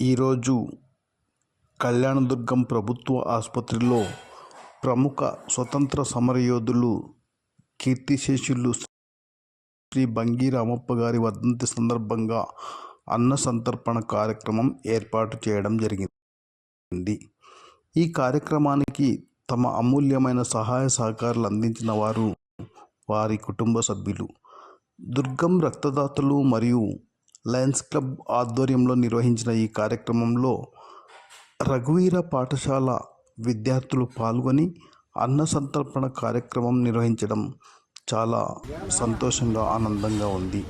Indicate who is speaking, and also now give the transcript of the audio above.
Speaker 1: ఈరోజు కళ్యాణదుర్గం ప్రభుత్వ ఆసుపత్రిలో ప్రముఖ స్వతంత్ర సమరయోధులు కీర్తిశేషులు శ్రీ బంగి రామప్ప గారి వర్ధంతి సందర్భంగా అన్న సంతర్పణ కార్యక్రమం ఏర్పాటు చేయడం జరిగింది. ఈ కార్యక్రమానికి తమ అమూల్యమైన సహాయ సహకారాలు అందించిన వారు వారి కుటుంబ సభ్యులు. దుర్గం రక్తదాతలు మరియు లయన్స్ క్లబ్ ఆధ్వర్యంలో నిర్వహించిన ఈ కార్యక్రమంలో రఘువీర పాఠశాల విద్యార్థులు పాల్గొని అన్న సంతర్పణ కార్యక్రమం నిర్వహించడం చాలా సంతోషంగా ఆనందంగా ఉంది.